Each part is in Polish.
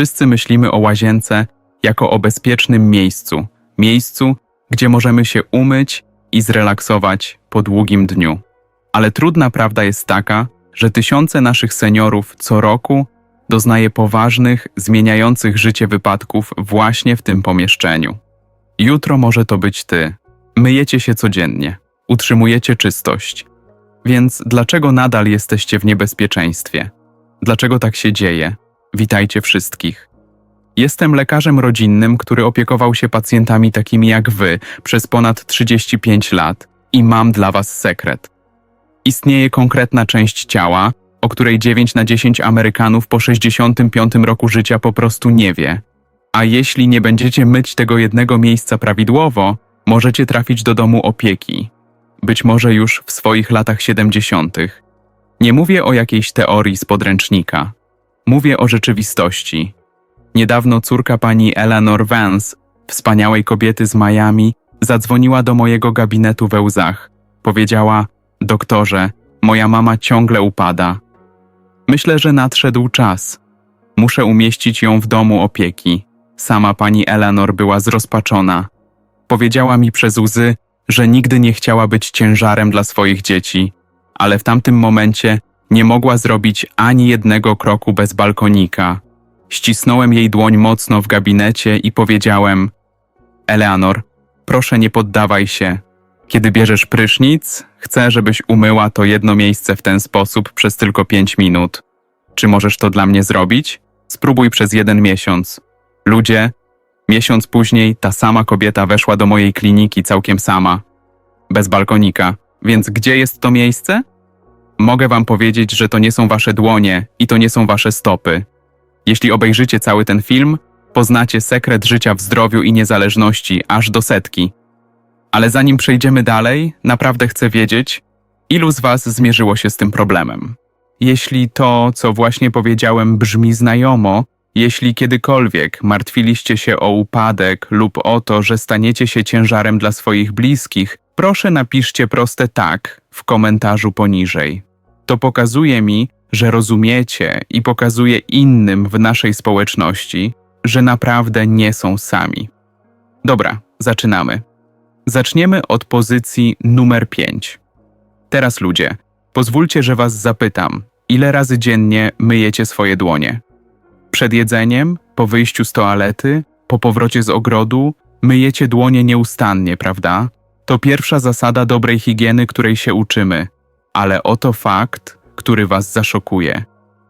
Wszyscy myślimy o łazience jako o bezpiecznym miejscu, miejscu, gdzie możemy się umyć i zrelaksować po długim dniu. Ale trudna prawda jest taka, że tysiące naszych seniorów co roku doznaje poważnych, zmieniających życie wypadków właśnie w tym pomieszczeniu. Jutro może to być ty. Myjecie się codziennie, utrzymujecie czystość. Więc dlaczego nadal jesteście w niebezpieczeństwie? Dlaczego tak się dzieje? Witajcie wszystkich. Jestem lekarzem rodzinnym, który opiekował się pacjentami takimi jak wy przez ponad 35 lat i mam dla was sekret. Istnieje konkretna część ciała, o której 9 na 10 Amerykanów po 65 roku życia po prostu nie wie. A jeśli nie będziecie myć tego jednego miejsca prawidłowo, możecie trafić do domu opieki. Być może już w swoich latach 70. Nie mówię o jakiejś teorii z podręcznika. Mówię o rzeczywistości. Niedawno córka pani Eleanor Vance, wspaniałej kobiety z Miami, zadzwoniła do mojego gabinetu we łzach. Powiedziała: Doktorze, moja mama ciągle upada. Myślę, że nadszedł czas. Muszę umieścić ją w domu opieki. Sama pani Eleanor była zrozpaczona. Powiedziała mi przez łzy, że nigdy nie chciała być ciężarem dla swoich dzieci, ale w tamtym momencie nie mogła zrobić ani jednego kroku bez balkonika. Ścisnąłem jej dłoń mocno w gabinecie i powiedziałem: Eleanor, proszę nie poddawaj się. Kiedy bierzesz prysznic, chcę, żebyś umyła to jedno miejsce w ten sposób przez tylko pięć minut. Czy możesz to dla mnie zrobić? Spróbuj przez jeden miesiąc. Ludzie, miesiąc później ta sama kobieta weszła do mojej kliniki całkiem sama. Bez balkonika. Więc gdzie jest to miejsce? Mogę wam powiedzieć, że to nie są wasze dłonie i to nie są wasze stopy. Jeśli obejrzycie cały ten film, poznacie sekret życia w zdrowiu i niezależności aż do setki. Ale zanim przejdziemy dalej, naprawdę chcę wiedzieć, ilu z Was zmierzyło się z tym problemem. Jeśli to, co właśnie powiedziałem, brzmi znajomo, jeśli kiedykolwiek martwiliście się o upadek lub o to, że staniecie się ciężarem dla swoich bliskich, proszę napiszcie proste tak w komentarzu poniżej. To pokazuje mi, że rozumiecie i pokazuje innym w naszej społeczności, że naprawdę nie są sami. Dobra, zaczynamy. Zaczniemy od pozycji numer 5. Teraz ludzie, pozwólcie, że was zapytam, ile razy dziennie myjecie swoje dłonie? Przed jedzeniem, po wyjściu z toalety, po powrocie z ogrodu, myjecie dłonie nieustannie, prawda? To pierwsza zasada dobrej higieny, której się uczymy. Ale oto fakt, który was zaszokuje.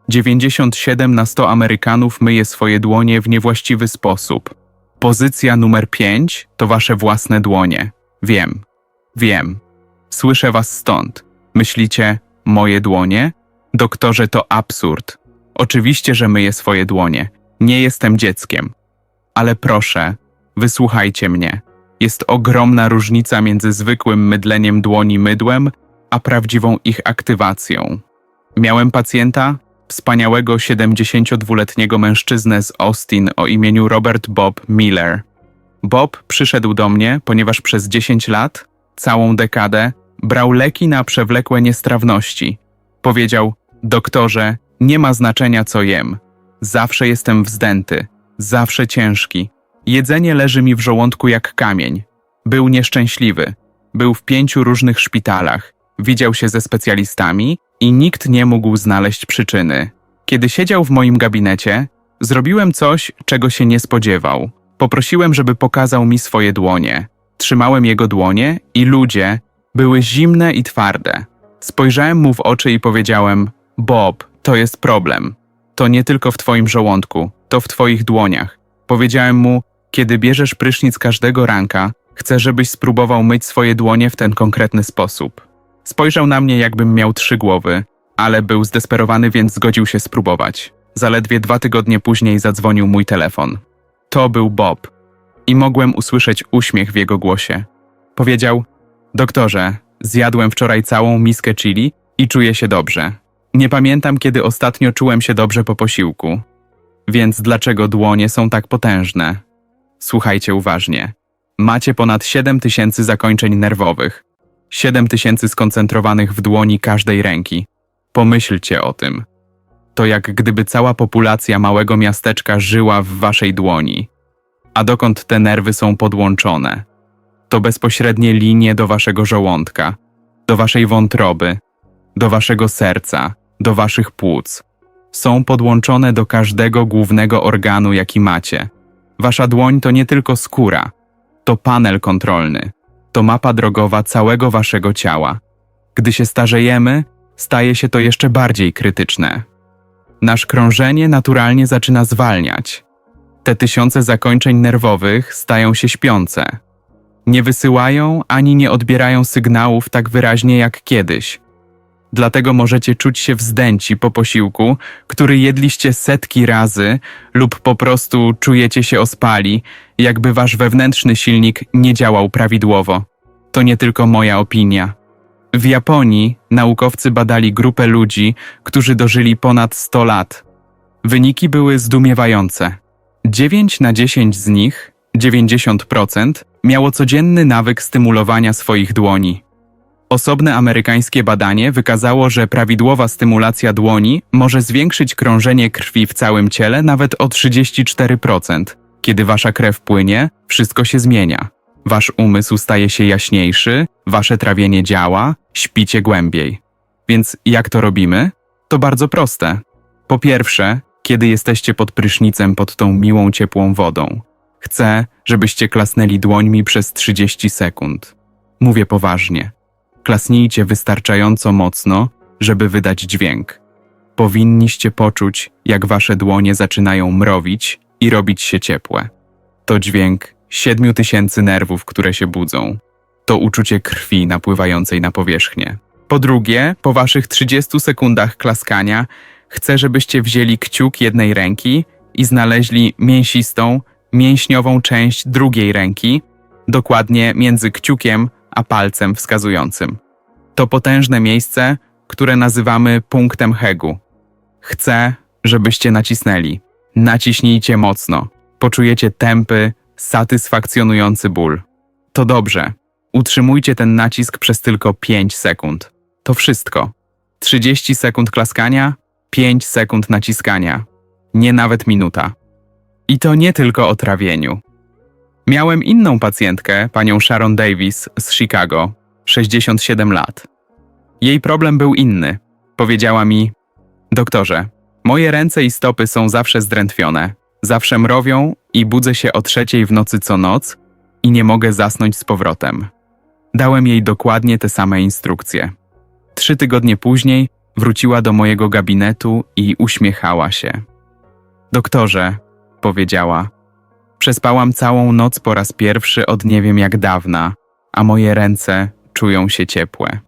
97 na 100 Amerykanów myje swoje dłonie w niewłaściwy sposób. Pozycja numer 5 to wasze własne dłonie. Wiem, wiem. Słyszę was stąd. Myślicie, moje dłonie? Doktorze, to absurd. Oczywiście, że myję swoje dłonie. Nie jestem dzieckiem. Ale proszę, wysłuchajcie mnie. Jest ogromna różnica między zwykłym mydleniem dłoni mydłem, a prawdziwą ich aktywacją. Miałem pacjenta, wspaniałego 72-letniego mężczyznę z Austin o imieniu Robert Bob Miller. Bob przyszedł do mnie, ponieważ przez 10 lat, całą dekadę, brał leki na przewlekłe niestrawności. Powiedział: Doktorze, nie ma znaczenia co jem. Zawsze jestem wzdęty, zawsze ciężki. Jedzenie leży mi w żołądku jak kamień. Był nieszczęśliwy. Był w pięciu różnych szpitalach. Widział się ze specjalistami i nikt nie mógł znaleźć przyczyny. Kiedy siedział w moim gabinecie, zrobiłem coś, czego się nie spodziewał. Poprosiłem, żeby pokazał mi swoje dłonie. Trzymałem jego dłonie i ludzie były zimne i twarde. Spojrzałem mu w oczy i powiedziałem: Bob, to jest problem. To nie tylko w twoim żołądku, to w twoich dłoniach. Powiedziałem mu: Kiedy bierzesz prysznic każdego ranka, chcę, żebyś spróbował myć swoje dłonie w ten konkretny sposób. Spojrzał na mnie, jakbym miał trzy głowy, ale był zdesperowany, więc zgodził się spróbować. Zaledwie dwa tygodnie później zadzwonił mój telefon. To był Bob. I mogłem usłyszeć uśmiech w jego głosie. Powiedział: Doktorze, zjadłem wczoraj całą miskę chili i czuję się dobrze. Nie pamiętam, kiedy ostatnio czułem się dobrze po posiłku. Więc dlaczego dłonie są tak potężne? Słuchajcie uważnie. Macie ponad 7 tysięcy zakończeń nerwowych. 7 tysięcy skoncentrowanych w dłoni każdej ręki. Pomyślcie o tym. To jak gdyby cała populacja małego miasteczka żyła w waszej dłoni. A dokąd te nerwy są podłączone? To bezpośrednie linie do waszego żołądka, do waszej wątroby, do waszego serca, do waszych płuc. Są podłączone do każdego głównego organu, jaki macie. Wasza dłoń to nie tylko skóra, to panel kontrolny, to mapa drogowa całego waszego ciała. Gdy się starzejemy, staje się to jeszcze bardziej krytyczne. Nasz krążenie naturalnie zaczyna zwalniać. Te tysiące zakończeń nerwowych stają się śpiące. Nie wysyłają ani nie odbierają sygnałów tak wyraźnie jak kiedyś. Dlatego możecie czuć się wzdęci po posiłku, który jedliście setki razy, lub po prostu czujecie się ospali, jakby wasz wewnętrzny silnik nie działał prawidłowo. To nie tylko moja opinia. W Japonii naukowcy badali grupę ludzi, którzy dożyli ponad 100 lat. Wyniki były zdumiewające. 9 na 10 z nich, 90%, miało codzienny nawyk stymulowania swoich dłoni. Osobne amerykańskie badanie wykazało, że prawidłowa stymulacja dłoni może zwiększyć krążenie krwi w całym ciele nawet o 34%. Kiedy wasza krew płynie, wszystko się zmienia. Wasz umysł staje się jaśniejszy, wasze trawienie działa, śpicie głębiej. Więc jak to robimy? To bardzo proste. Po pierwsze, kiedy jesteście pod prysznicem pod tą miłą, ciepłą wodą. Chcę, żebyście klasnęli dłońmi przez 30 sekund. Mówię poważnie. Klasnijcie wystarczająco mocno, żeby wydać dźwięk. Powinniście poczuć, jak wasze dłonie zaczynają mrowić i robić się ciepłe. To dźwięk siedmiu tysięcy nerwów, które się budzą. To uczucie krwi napływającej na powierzchnię. Po drugie, po waszych 30 sekundach klaskania, chcę, żebyście wzięli kciuk jednej ręki i znaleźli mięsistą, mięśniową część drugiej ręki, dokładnie między kciukiem a palcem wskazującym. To potężne miejsce, które nazywamy punktem Hegu. Chcę, żebyście nacisnęli. Naciśnijcie mocno. Poczujecie tępy, satysfakcjonujący ból. To dobrze. Utrzymujcie ten nacisk przez tylko 5 sekund. To wszystko. 30 sekund klaskania, 5 sekund naciskania. Nie nawet minuta. I to nie tylko o trawieniu. Miałem inną pacjentkę, panią Sharon Davis z Chicago, 67 lat. Jej problem był inny. Powiedziała mi: Doktorze, moje ręce i stopy są zawsze zdrętwione, zawsze mrowią i budzę się o trzeciej w nocy co noc i nie mogę zasnąć z powrotem. Dałem jej dokładnie te same instrukcje. Trzy tygodnie później wróciła do mojego gabinetu i uśmiechała się. Doktorze, powiedziała, przespałam całą noc po raz pierwszy od nie wiem jak dawna, a moje ręce czują się ciepłe.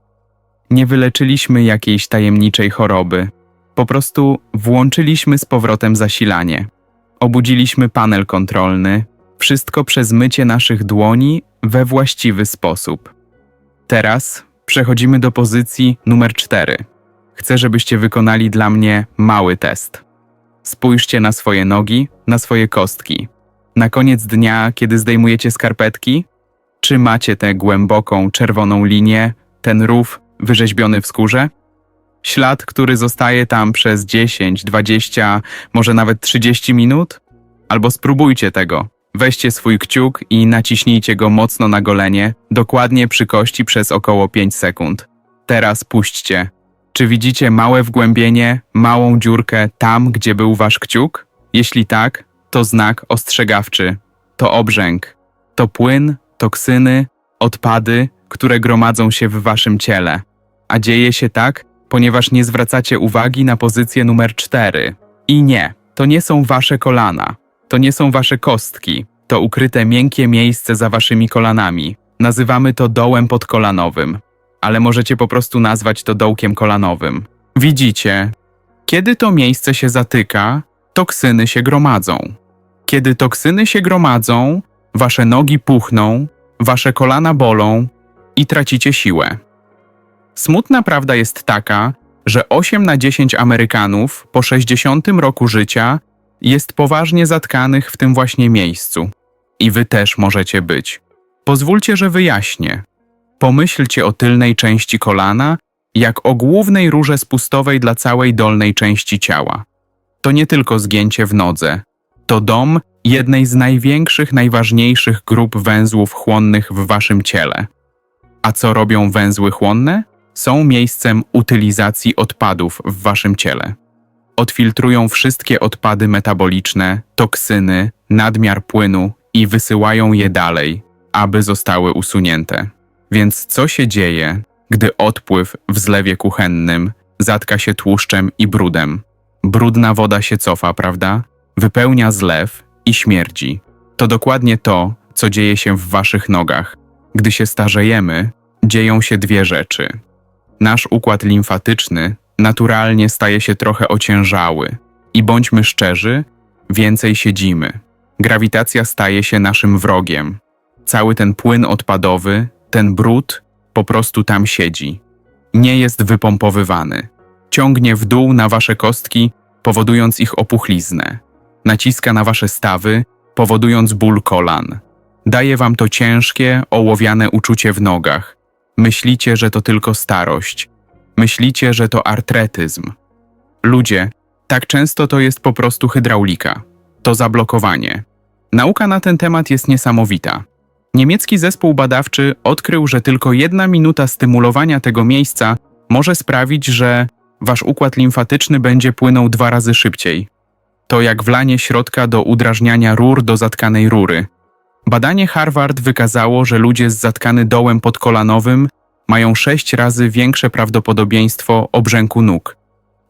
Nie wyleczyliśmy jakiejś tajemniczej choroby. Po prostu włączyliśmy z powrotem zasilanie. Obudziliśmy panel kontrolny, wszystko przez mycie naszych dłoni we właściwy sposób. Teraz przechodzimy do pozycji numer 4. Chcę, żebyście wykonali dla mnie mały test. Spójrzcie na swoje nogi, na swoje kostki. Na koniec dnia, kiedy zdejmujecie skarpetki, czy macie tę głęboką, czerwoną linię, ten rów wyrzeźbiony w skórze? Ślad, który zostaje tam przez 10, 20, może nawet 30 minut? Albo spróbujcie tego. Weźcie swój kciuk i naciśnijcie go mocno na golenie, dokładnie przy kości przez około 5 sekund. Teraz puśćcie. Czy widzicie małe wgłębienie, małą dziurkę tam, gdzie był wasz kciuk? Jeśli tak, to znak ostrzegawczy. To obrzęk. To płyn, toksyny, odpady, które gromadzą się w waszym ciele. A dzieje się tak, ponieważ nie zwracacie uwagi na pozycję numer 4. I nie, to nie są wasze kolana. To nie są wasze kostki. To ukryte miękkie miejsce za waszymi kolanami. Nazywamy to dołem podkolanowym. Ale możecie po prostu nazwać to dołkiem kolanowym. Widzicie, kiedy to miejsce się zatyka, toksyny się gromadzą. Kiedy toksyny się gromadzą, wasze nogi puchną, wasze kolana bolą i tracicie siłę. Smutna prawda jest taka, że 8 na 10 Amerykanów po 60 roku życia jest poważnie zatkanych w tym właśnie miejscu. I wy też możecie być. Pozwólcie, że wyjaśnię. Pomyślcie o tylnej części kolana jak o głównej rurze spustowej dla całej dolnej części ciała. To nie tylko zgięcie w nodze, to dom jednej z największych, najważniejszych grup węzłów chłonnych w waszym ciele. A co robią węzły chłonne? Są miejscem utylizacji odpadów w waszym ciele. Odfiltrują wszystkie odpady metaboliczne, toksyny, nadmiar płynu i wysyłają je dalej, aby zostały usunięte. Więc co się dzieje, gdy odpływ w zlewie kuchennym zatka się tłuszczem i brudem? Brudna woda się cofa, prawda? Wypełnia zlew i śmierdzi. To dokładnie to, co dzieje się w waszych nogach. Gdy się starzejemy, dzieją się dwie rzeczy. Nasz układ limfatyczny naturalnie staje się trochę ociężały i bądźmy szczerzy, więcej siedzimy. Grawitacja staje się naszym wrogiem. Cały ten płyn odpadowy, ten brud po prostu tam siedzi. Nie jest wypompowywany. Ciągnie w dół na wasze kostki, powodując ich opuchliznę. Naciska na wasze stawy, powodując ból kolan. Daje wam to ciężkie, ołowiane uczucie w nogach. Myślicie, że to tylko starość. Myślicie, że to artretyzm. Ludzie, tak często to jest po prostu hydraulika. To zablokowanie. Nauka na ten temat jest niesamowita. Niemiecki zespół badawczy odkrył, że tylko jedna minuta stymulowania tego miejsca może sprawić, że wasz układ limfatyczny będzie płynął dwa razy szybciej. To jak wlanie środka do udrażniania rur do zatkanej rury. Badanie Harvard wykazało, że ludzie z zatkany dołem podkolanowym mają sześć razy większe prawdopodobieństwo obrzęku nóg.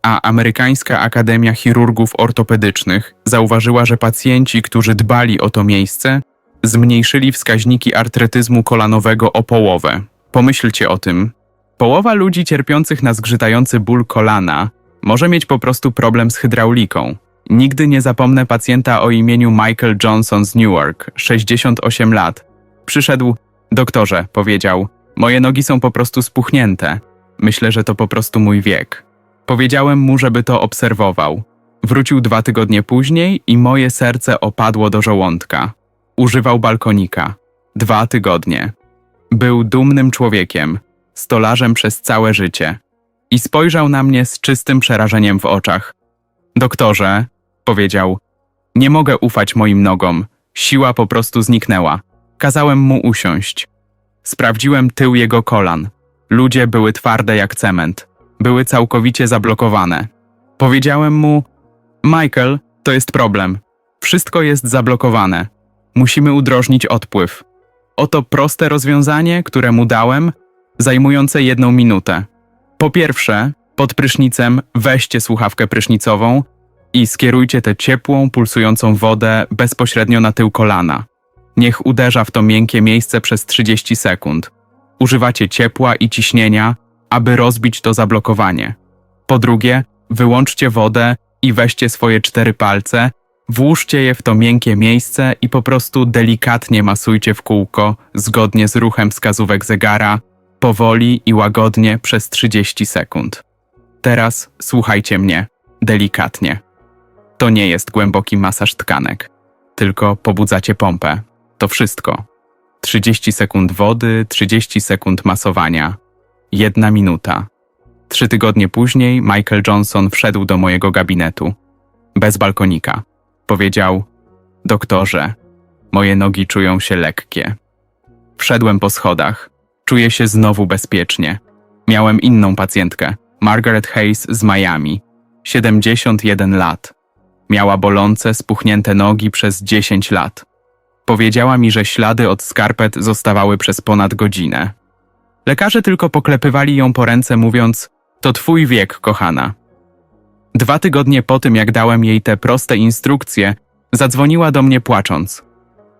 A Amerykańska Akademia Chirurgów Ortopedycznych zauważyła, że pacjenci, którzy dbali o to miejsce, zmniejszyli wskaźniki artretyzmu kolanowego o połowę. Pomyślcie o tym. Połowa ludzi cierpiących na zgrzytający ból kolana może mieć po prostu problem z hydrauliką. Nigdy nie zapomnę pacjenta o imieniu Michael Johnson z Newark, 68 lat. Przyszedł, doktorze, powiedział, moje nogi są po prostu spuchnięte. Myślę, że to po prostu mój wiek. Powiedziałem mu, żeby to obserwował. Wrócił dwa tygodnie później i moje serce opadło do żołądka. Używał balkonika. Dwa tygodnie. Był dumnym człowiekiem, stolarzem przez całe życie. I spojrzał na mnie z czystym przerażeniem w oczach. Doktorze, powiedział, nie mogę ufać moim nogom. Siła po prostu zniknęła. Kazałem mu usiąść. Sprawdziłem tył jego kolan. Ludzie były twarde jak cement. Były całkowicie zablokowane. Powiedziałem mu: Michael, to jest problem. Wszystko jest zablokowane. Musimy udrożnić odpływ. Oto proste rozwiązanie, które mu dałem, zajmujące jedną minutę. Po pierwsze, pod prysznicem weźcie słuchawkę prysznicową i skierujcie tę ciepłą, pulsującą wodę bezpośrednio na tył kolana. Niech uderza w to miękkie miejsce przez 30 sekund. Używacie ciepła i ciśnienia, aby rozbić to zablokowanie. Po drugie, wyłączcie wodę i weźcie swoje cztery palce, włóżcie je w to miękkie miejsce i po prostu delikatnie masujcie w kółko, zgodnie z ruchem wskazówek zegara, powoli i łagodnie przez 30 sekund. Teraz słuchajcie mnie, delikatnie. To nie jest głęboki masaż tkanek, tylko pobudzacie pompę. To wszystko. 30 sekund wody, 30 sekund masowania. Jedna minuta. Trzy tygodnie później Michael Johnson wszedł do mojego gabinetu. Bez balkonika. Powiedział: Doktorze, moje nogi czują się lekkie. Wszedłem po schodach. Czuję się znowu bezpiecznie. Miałem inną pacjentkę, Margaret Hayes z Miami. 71 lat. Miała bolące, spuchnięte nogi przez 10 lat. Powiedziała mi, że ślady od skarpet zostawały przez ponad godzinę. Lekarze tylko poklepywali ją po ręce, mówiąc: To twój wiek, kochana. Dwa tygodnie po tym, jak dałem jej te proste instrukcje, zadzwoniła do mnie płacząc.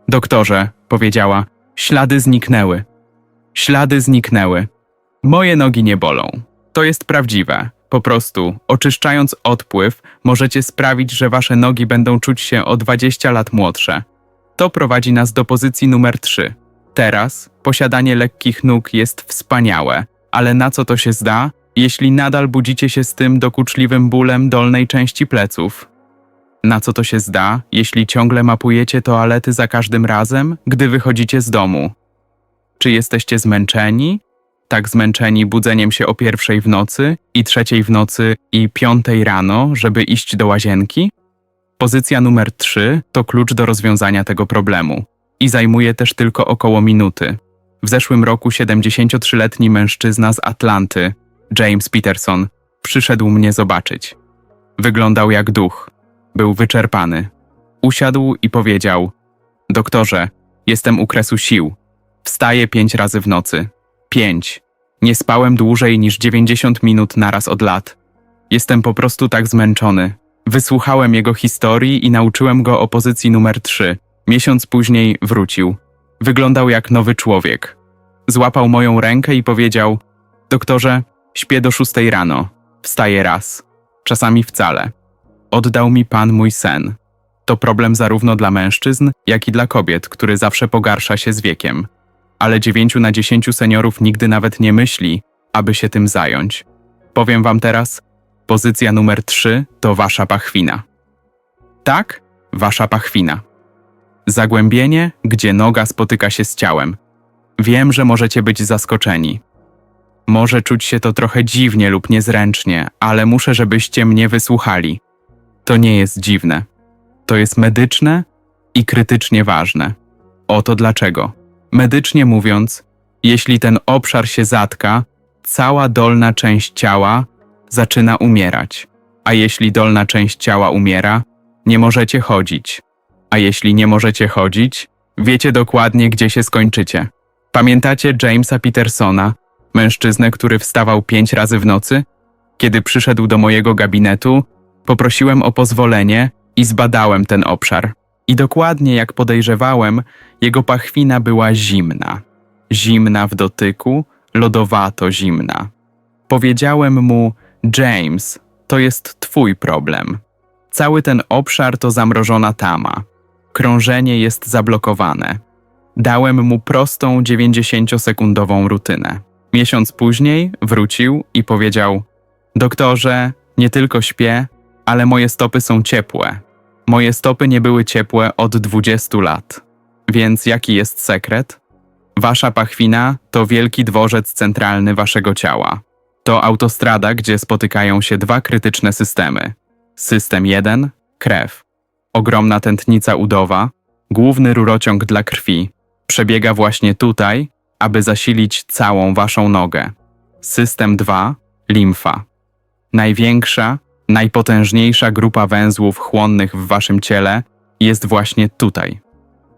Doktorze, powiedziała, ślady zniknęły. Ślady zniknęły. Moje nogi nie bolą. To jest prawdziwe. Po prostu, oczyszczając odpływ, możecie sprawić, że wasze nogi będą czuć się o 20 lat młodsze. To prowadzi nas do pozycji numer 3. Teraz posiadanie lekkich nóg jest wspaniałe, ale na co to się zda, jeśli nadal budzicie się z tym dokuczliwym bólem dolnej części pleców? Na co to się zda, jeśli ciągle mapujecie toalety za każdym razem, gdy wychodzicie z domu? Czy jesteście zmęczeni? Tak zmęczeni budzeniem się o pierwszej w nocy i trzeciej w nocy i piątej rano, żeby iść do łazienki? Pozycja numer 3 to klucz do rozwiązania tego problemu i zajmuje też tylko około minuty. W zeszłym roku 73-letni mężczyzna z Atlanty, James Peterson, przyszedł mnie zobaczyć. Wyglądał jak duch. Był wyczerpany. Usiadł i powiedział: Doktorze, jestem u kresu sił. Wstaję pięć razy w nocy. Pięć. Nie spałem dłużej niż 90 minut naraz od lat. Jestem po prostu tak zmęczony. Wysłuchałem jego historii i nauczyłem go o pozycji numer 3. Miesiąc później wrócił. Wyglądał jak nowy człowiek. Złapał moją rękę i powiedział: Doktorze, śpię do szóstej rano. Wstaję raz. Czasami wcale. Oddał mi pan mój sen. To problem zarówno dla mężczyzn, jak i dla kobiet, który zawsze pogarsza się z wiekiem. Ale dziewięciu na dziesięciu seniorów nigdy nawet nie myśli, aby się tym zająć. Powiem wam teraz, pozycja numer trzy to wasza pachwina. Tak, wasza pachwina. Zagłębienie, gdzie noga spotyka się z ciałem. Wiem, że możecie być zaskoczeni. Może czuć się to trochę dziwnie lub niezręcznie, ale muszę, żebyście mnie wysłuchali. To nie jest dziwne. To jest medyczne i krytycznie ważne. Oto dlaczego. Medycznie mówiąc, jeśli ten obszar się zatka, cała dolna część ciała zaczyna umierać. A jeśli dolna część ciała umiera, nie możecie chodzić. A jeśli nie możecie chodzić, wiecie dokładnie, gdzie się skończycie. Pamiętacie Jamesa Petersona, mężczyznę, który wstawał pięć razy w nocy? Kiedy przyszedł do mojego gabinetu, poprosiłem o pozwolenie i zbadałem ten obszar. I dokładnie jak podejrzewałem, jego pachwina była zimna. Zimna w dotyku, lodowato zimna. Powiedziałem mu, James, to jest twój problem. Cały ten obszar to zamrożona tama. Krążenie jest zablokowane. Dałem mu prostą 90-sekundową rutynę. Miesiąc później wrócił i powiedział: Doktorze, nie tylko śpię, ale moje stopy są ciepłe. Moje stopy nie były ciepłe od 20 lat. Więc jaki jest sekret? Wasza pachwina to wielki dworzec centralny waszego ciała. To autostrada, gdzie spotykają się dwa krytyczne systemy. System 1 krew. Ogromna tętnica udowa, główny rurociąg dla krwi, przebiega właśnie tutaj, aby zasilić całą waszą nogę. System 2 limfa. Największa, najpotężniejsza grupa węzłów chłonnych w waszym ciele jest właśnie tutaj.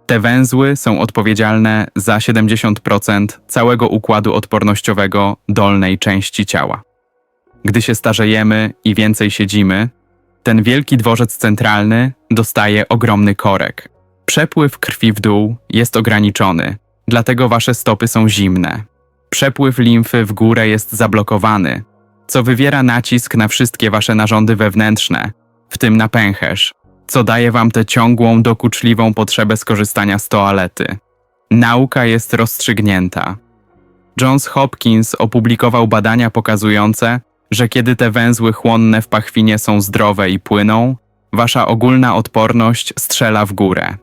Te węzły są odpowiedzialne za 70% całego układu odpornościowego dolnej części ciała. Gdy się starzejemy i więcej siedzimy, ten wielki dworzec centralny dostaje ogromny korek. Przepływ krwi w dół jest ograniczony, dlatego wasze stopy są zimne. Przepływ limfy w górę jest zablokowany, co wywiera nacisk na wszystkie wasze narządy wewnętrzne, w tym na pęcherz, co daje wam tę ciągłą, dokuczliwą potrzebę skorzystania z toalety. Nauka jest rozstrzygnięta. Johns Hopkins opublikował badania pokazujące, że kiedy te węzły chłonne w pachwinie są zdrowe i płyną, wasza ogólna odporność strzela w górę.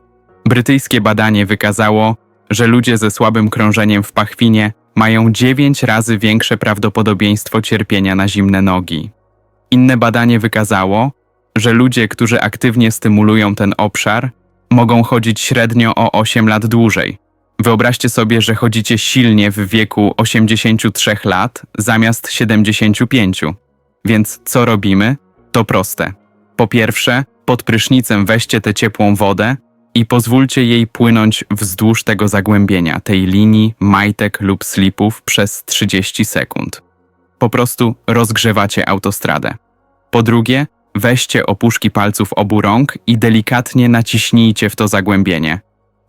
Brytyjskie badanie wykazało, że ludzie ze słabym krążeniem w pachwinie mają 9 razy większe prawdopodobieństwo cierpienia na zimne nogi. Inne badanie wykazało, że ludzie, którzy aktywnie stymulują ten obszar, mogą chodzić średnio o 8 lat dłużej. Wyobraźcie sobie, że chodzicie silnie w wieku 83 lat zamiast 75. Więc co robimy? To proste. Po pierwsze, pod prysznicem weźcie tę ciepłą wodę i pozwólcie jej płynąć wzdłuż tego zagłębienia, tej linii majtek lub slipów przez 30 sekund. Po prostu rozgrzewacie autostradę. Po drugie, weźcie opuszki palców obu rąk i delikatnie naciśnijcie w to zagłębienie.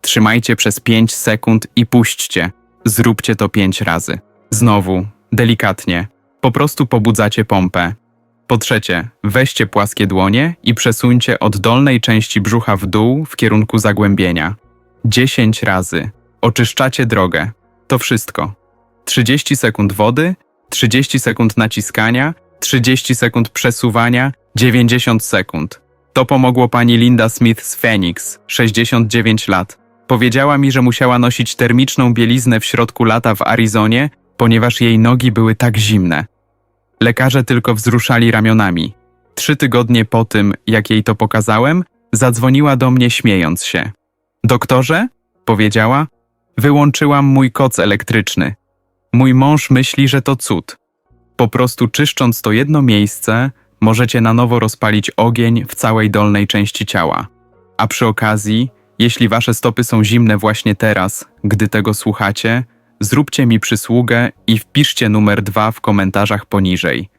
Trzymajcie przez 5 sekund i puśćcie. Zróbcie to 5 razy. Znowu, delikatnie. Po prostu pobudzacie pompę. Po trzecie, weźcie płaskie dłonie i przesuńcie od dolnej części brzucha w dół w kierunku zagłębienia. 10 razy. Oczyszczacie drogę. To wszystko. 30 sekund wody, 30 sekund naciskania, 30 sekund przesuwania, 90 sekund. To pomogło pani Linda Smith z Phoenix, 69 lat. Powiedziała mi, że musiała nosić termiczną bieliznę w środku lata w Arizonie, ponieważ jej nogi były tak zimne. Lekarze tylko wzruszali ramionami. Trzy tygodnie po tym, jak jej to pokazałem, zadzwoniła do mnie śmiejąc się. Doktorze, powiedziała, wyłączyłam mój koc elektryczny. Mój mąż myśli, że to cud. Po prostu czyszcząc to jedno miejsce, możecie na nowo rozpalić ogień w całej dolnej części ciała. A przy okazji, jeśli wasze stopy są zimne właśnie teraz, gdy tego słuchacie, zróbcie mi przysługę i wpiszcie numer dwa w komentarzach poniżej.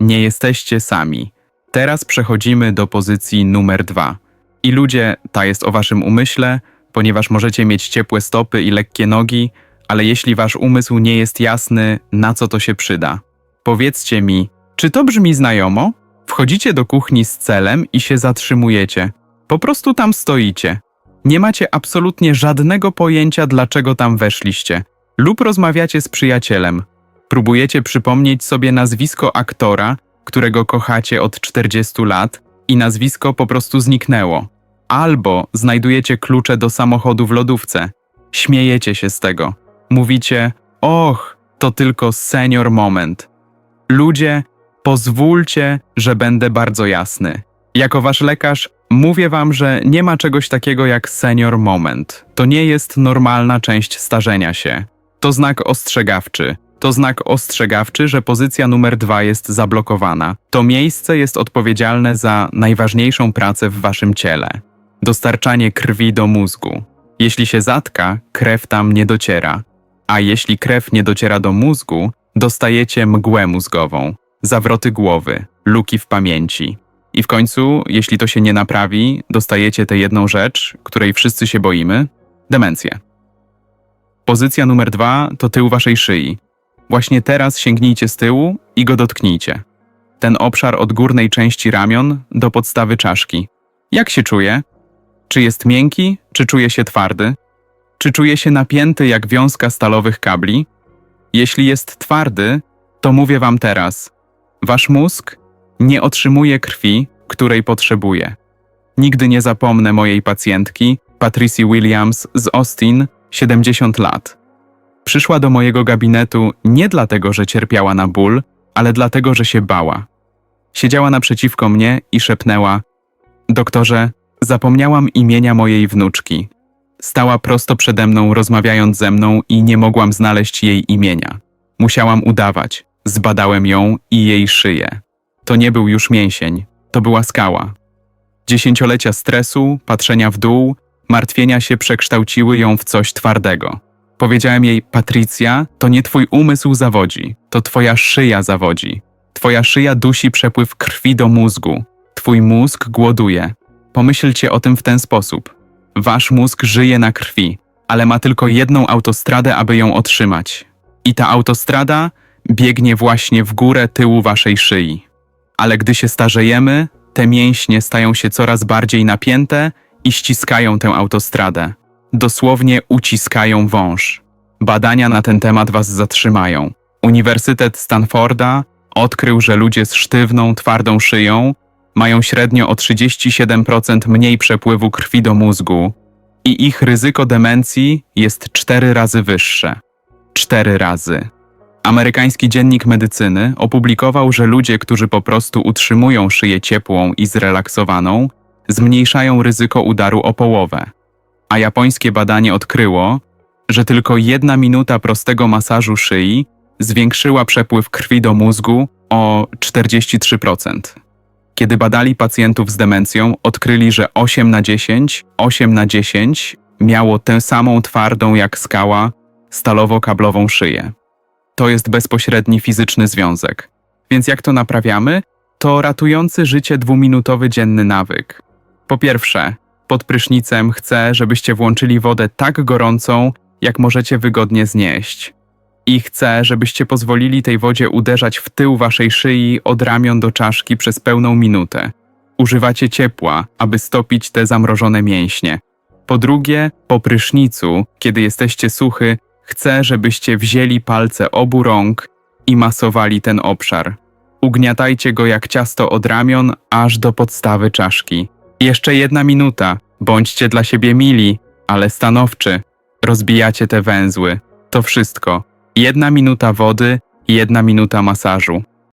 Nie jesteście sami. Teraz przechodzimy do pozycji numer dwa. I ludzie, ta jest o waszym umyśle, ponieważ możecie mieć ciepłe stopy i lekkie nogi, ale jeśli wasz umysł nie jest jasny, na co to się przyda. Powiedzcie mi, czy to brzmi znajomo? Wchodzicie do kuchni z celem i się zatrzymujecie. Po prostu tam stoicie. Nie macie absolutnie żadnego pojęcia, dlaczego tam weszliście. Lub rozmawiacie z przyjacielem. Próbujecie przypomnieć sobie nazwisko aktora, którego kochacie od 40 lat i nazwisko po prostu zniknęło. Albo znajdujecie klucze do samochodu w lodówce. Śmiejecie się z tego. Mówicie, och, to tylko senior moment. Ludzie, pozwólcie, że będę bardzo jasny. Jako wasz lekarz mówię wam, że nie ma czegoś takiego jak senior moment. To nie jest normalna część starzenia się. To znak ostrzegawczy. To znak ostrzegawczy, że pozycja numer dwa jest zablokowana. To miejsce jest odpowiedzialne za najważniejszą pracę w waszym ciele dostarczanie krwi do mózgu. Jeśli się zatka, krew tam nie dociera. A jeśli krew nie dociera do mózgu, dostajecie mgłę mózgową, zawroty głowy, luki w pamięci. I w końcu, jeśli to się nie naprawi, dostajecie tę jedną rzecz, której wszyscy się boimy demencję. Pozycja numer dwa to tył waszej szyi. Właśnie teraz sięgnijcie z tyłu i go dotknijcie. Ten obszar od górnej części ramion do podstawy czaszki. Jak się czuje? Czy jest miękki, czy czuje się twardy? Czy czuje się napięty jak wiązka stalowych kabli? Jeśli jest twardy, to mówię wam teraz: wasz mózg nie otrzymuje krwi, której potrzebuje. Nigdy nie zapomnę mojej pacjentki, Patricia Williams z Austin, 70 lat. Przyszła do mojego gabinetu nie dlatego, że cierpiała na ból, ale dlatego, że się bała. Siedziała naprzeciwko mnie i szepnęła: Doktorze, Zapomniałam imienia mojej wnuczki. Stała prosto przede mną, rozmawiając ze mną i nie mogłam znaleźć jej imienia. Musiałam udawać. Zbadałem ją i jej szyję. To nie był już mięsień, to była skała. Dziesięciolecia stresu, patrzenia w dół, martwienia się przekształciły ją w coś twardego. Powiedziałem jej, Patrycja, to nie twój umysł zawodzi, to twoja szyja zawodzi. Twoja szyja dusi przepływ krwi do mózgu. Twój mózg głoduje. Pomyślcie o tym w ten sposób. Wasz mózg żyje na krwi, ale ma tylko jedną autostradę, aby ją otrzymać. I ta autostrada biegnie właśnie w górę tyłu waszej szyi. Ale gdy się starzejemy, te mięśnie stają się coraz bardziej napięte i ściskają tę autostradę. Dosłownie uciskają wąż. Badania na ten temat was zatrzymają. Uniwersytet Stanforda odkrył, że ludzie z sztywną, twardą szyją mają średnio o 37% mniej przepływu krwi do mózgu i ich ryzyko demencji jest cztery razy wyższe. Cztery razy. Amerykański Dziennik Medycyny opublikował, że ludzie, którzy po prostu utrzymują szyję ciepłą i zrelaksowaną, zmniejszają ryzyko udaru o połowę. A japońskie badanie odkryło, że tylko jedna minuta prostego masażu szyi zwiększyła przepływ krwi do mózgu o 43%. Kiedy badali pacjentów z demencją, odkryli, że 8 na 10, 8 na 10 miało tę samą twardą jak skała, stalowo-kablową szyję. To jest bezpośredni fizyczny związek. Więc jak to naprawiamy? To ratujący życie dwuminutowy dzienny nawyk. Po pierwsze, pod prysznicem chcę, żebyście włączyli wodę tak gorącą, jak możecie wygodnie znieść i chcę, żebyście pozwolili tej wodzie uderzać w tył waszej szyi od ramion do czaszki przez pełną minutę. Używacie ciepła, aby stopić te zamrożone mięśnie. Po drugie, po prysznicu, kiedy jesteście suchy, chcę, żebyście wzięli palce obu rąk i masowali ten obszar. Ugniatajcie go jak ciasto od ramion, aż do podstawy czaszki. Jeszcze jedna minuta. Bądźcie dla siebie mili, ale stanowczy. Rozbijacie te węzły. To wszystko. Jedna minuta wody, jedna minuta masażu.